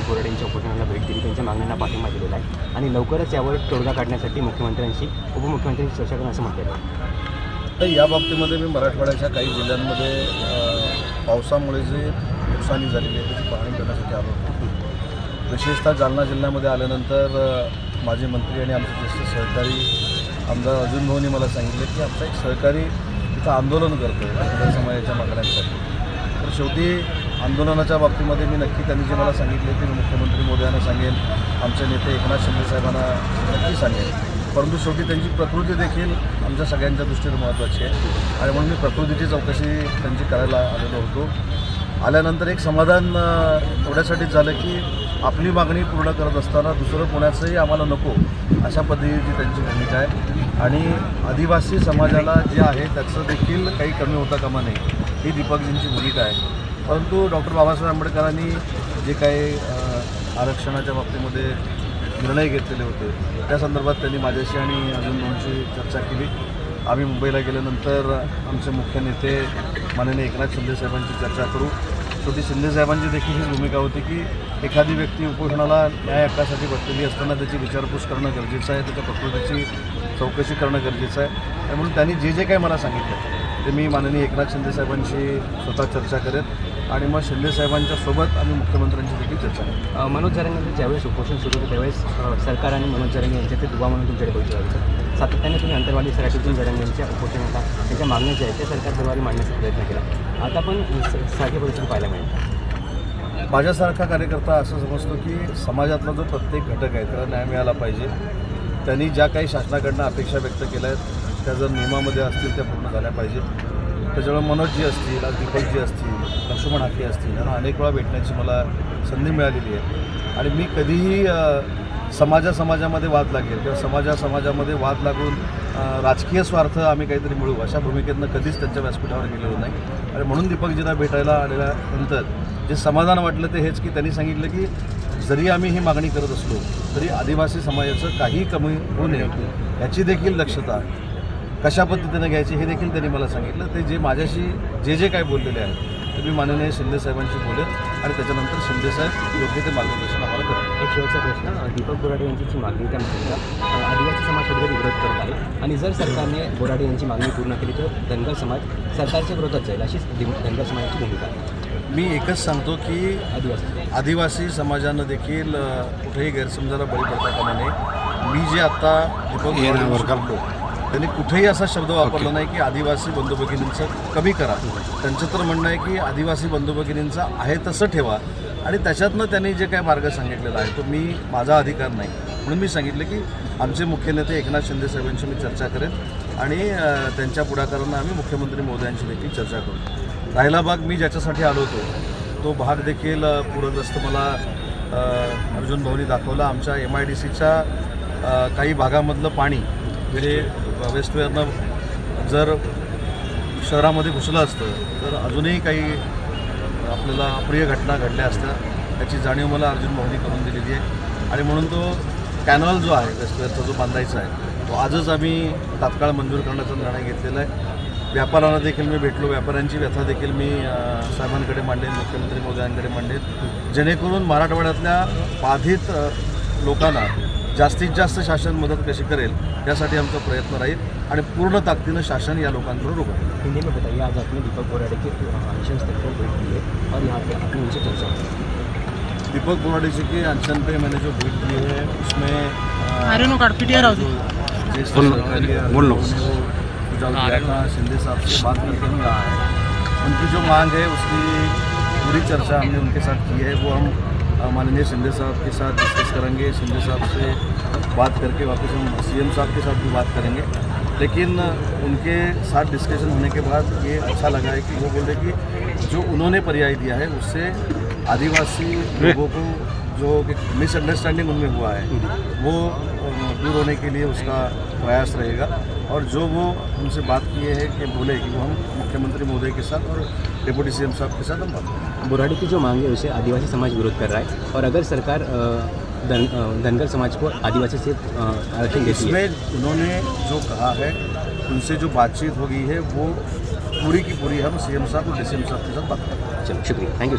दीपक बोराडे यांच्या उपोषणाला भेट दिली त्यांच्या मागण्यांना पाठिंबा दिलेला आहे. आणि लवकरच यावर तोडगा काढण्यासाठी मुख्यमंत्र्यांशी उपमुख्यमंत्र्यांशी चर्चा करणं असं म्हटलं आहे. तर या बाबतीमध्ये मी मराठवाड्याच्या काही जिल्ह्यांमध्ये पावसामुळे जे नुकसानी झालेली आहे त्याची पाहणी करण्यासाठी आलो होतो. विशेषतः जालना जिल्ह्यामध्ये आल्यानंतर माझे माजी मंत्री आणि आमचे ज्येष्ठ सहकारी आमदार अर्जुन भाऊनी मला सांगितले की आमचा एक सहकारी तिथं आंदोलन करतो आहे समाजाच्या मागण्यांसाठी. तर शेवटी आंदोलनाच्या बाबतीमध्ये मी नक्की त्यांनी जे मला सांगितले ते मी मुख्यमंत्री मोदयांना सांगेन आमचे नेते एकनाथ शिंदे साहेबांना नक्की सांगेन. परंतु शेवटी त्यांची प्रकृती देखील आमच्या सगळ्यांच्या दृष्टीने महत्त्वाची आहे. आणि म्हणून मी प्रकृतीची चौकशी त्यांची करायला आलेलो होतो. आल्यानंतर एक समाधान एवढ्यासाठीच झालं की आपली मागणी पूर्ण करत असताना दुसरं कोणाचंही आम्हाला नको अशा पद्धतीची त्यांची भूमिका आहे. आणि आदिवासी समाजाला जे आहे त्याचं देखील काही कमी होता कामा नये ही दीपकजींची भूमिका आहे. परंतु डॉक्टर बाबासाहेब आंबेडकरांनी जे काही आरक्षणाच्या बाबतीमध्ये निर्णय घेतलेले होते त्या संदर्भात त्यांनी माझ्याशी आणि अजून दोनशी चर्चा केली. आम्ही मुंबईला गेल्यानंतर आमचे मुख्य नेते माननीय एकनाथ शिंदेसाहेबांची चर्चा करू. शेवटी शिंदेसाहेबांची देखील ही भूमिका होती की एखादी व्यक्ती उपोषणाला न्याय हक्कासाठी बसलेली असताना त्याची विचारपूस करणं गरजेचं आहे त्याच्या प्रकृतीची चौकशी करणं गरजेचं आहे. त्यामुळे म्हणून त्यांनी जे जे काही मला सांगितलं ते मी माननीय एकनाथ शिंदे साहेबांशी स्वतः चर्चा करेन आणि मग शिंदे साहेबांच्या सोबत आम्ही मुख्यमंत्र्यांची देखील चर्चा करू अ, मनोज जरांगे ज्यावेळेस उपोषण सुरू होतं त्यावेळेस सरकार आणि मनोज जरांगे यांच्यात ते दुवा म्हणून तुमच्याकडे जायचं सातत्याने तुम्ही अंतरवाली सराठीतून जरांगे यांच्या उपोषणाला त्यांच्या मागण्या ज्या आहेत त्या सरकार दरबारी मांडण्याचा प्रयत्न केला. आता पण सारखी परिस्थिती पाहायला मिळेल. माझ्यासारखा कार्यकर्ता असं समजतो की समाजातला जो प्रत्येक घटक आहे त्याला न्याय मिळाला पाहिजे. त्यांनी ज्या काही शासनाकडनं अपेक्षा व्यक्त केल्या आहेत त्या जर नियमामध्ये असतील त्या पूर्ण झाल्या पाहिजेत. त्याच्यामुळे मनोजजी असतील दीपकजी असतील लक्ष्मण हाके असतील यांना अनेक वेळा भेटण्याची मला संधी मिळालेली आहे. आणि मी कधीही समाजा समाजामध्ये वाद लागेल किंवा समाजा समाजामध्ये वाद लागून राजकीय स्वार्थ आम्ही काहीतरी मिळू अशा भूमिकेतनं कधीच त्यांच्या व्यासपीठावर गेलेलो नाही. आणि म्हणून दीपकजींना भेटायला आलेल्यानंतर जे समाधान वाटलं ते हेच की त्यांनी सांगितलं की जरी आम्ही ही मागणी करत असलो तरी आदिवासी समाजाचं काही कमी होऊ नये. याची देखील दक्षता कशा पद्धतीनं घ्यायची हे देखील त्यांनी मला सांगितलं. ते जे माझ्याशी जे जे काय बोललेले आहेत ते मी माननीय शिंदे साहेबांशी बोलेन आणि त्याच्यानंतर शिंदे साहेब योग्य ते मार्गदर्शन आम्हाला करतील एक शेवटचा प्रश्न दीपक बोराडे यांची जी मागणी त्या मागणीला अ, आदिवासी समाज कुठेतरी विरोध करत आहे आणि जर सरकारने बोराडे यांची मागणी पूर्ण केली तर धनगर समाज सरकारच्या विरोधात जाईल अशीच धनगर समाजाची भूमिका आहे. मी एकच सांगतो की आदिवासी. आदिवासी समाजानं देखील कुठेही गैरसमजाला बळी पडता कामा नये. मी जे आता दीपक काढलो त्यांनी कुठेही असा शब्द वापरला नाही की आदिवासी बंधू भगिनींचं कमी करा. त्यांचं तर म्हणणं आहे की आदिवासी बंधू भगिनींचं आहे तसं ठेवा. आणि त्याच्यातनं त्यांनी जे काय मार्ग सांगितलेला आहे तो मी माझा अधिकार नाही. म्हणून मी सांगितलं की आमचे मुख्य नेते एकनाथ शिंदे साहेबांशी मी चर्चा करेन. आणि त्यांच्या पुढाकारानं आम्ही मुख्यमंत्री मोदयांशी देखील चर्चा करू. राहिला भाग मी ज्याच्यासाठी आलो होतो तो भाग देखील पूरग्रस्त मला अर्जुन भाऊनी दाखवला. आमच्या एम आय डी सीच्या काही भागामधलं पाणी म्हणजे वेस्टवेअरनं जर शहरामध्ये घुसलं असतं तर अजूनही काही आपल्याला अप्रिय घटना घडल्या असत्या त्याची जाणीव मला अर्जुन भाऊनी करून दिलेली आहे. आणि म्हणून तो कॅनॉल जो आहे वेस्टवेअरचा जो बांधायचा आहे तो आजच आम्ही तात्काळ मंजूर करण्याचा निर्णय घेतलेला आहे. व्यापाऱ्यांना देखील मी भेटलो व्यापाऱ्यांची व्यथा देखील मी साहेबांकडे मांडेन मुख्यमंत्री मोदयांकडे मांडेन. जेणेकरून मराठवाड्यातल्या बाधित लोकांना जास्तीत जास्त शासन मदत कशी करेल यासाठी आमचा प्रयत्न राहील आणि पूर्ण ताकदीनं शासन या लोकांकडून राहील. हिंदी में बताइए आज आपने दीपक बोराडे के भेंट की है और यहाँ पे आपने उनसे चर्चा की। दीपक बोराडे जी के अनशन पे मैंने जो भेंट की है उसमें दिया था शिंदे साहब से बात करके हम रहा है। उनकी जो मांग है उसकी पूरी चर्चा हमने उनके साथ की है वो हम माननीय शिंदे साहब के साथ डिस्कस करेंगे। शिंदे साहब से बात करके वापस हम सीएम साहब के साथ भी बात करेंगे। लेकिन उनके साथ डिस्कशन होने के बाद ये अच्छा लगा है कि वो बोल रहे कि जो उन्होंने पर्याय दिया है, उससे आदिवासी लोगों को जो मिसअंडरस्टैंडिंग उनमें हुआ है, वो दूर होने के लिए उसका प्रयास रहेगा। और जो वो हमसे बात किए हैं कि बोले कि वो हम मुख्यमंत्री महोदय के साथ और डिप्टी सीएम साहब के साथ हम बात बोराडे की जो मांग है उसे आदिवासी समाज विरोध कर रहा है और अगर सरकार धन धनगर समाज को आदिवासी से आरक्षण देती है। इसमें उन्होंने जो कहा है उनसे जो बातचीत हो गई है वो पूरी की पूरी हम सीएम साहब और डी साहब के साथ बात करें। चलो शुक्रिया। Thank you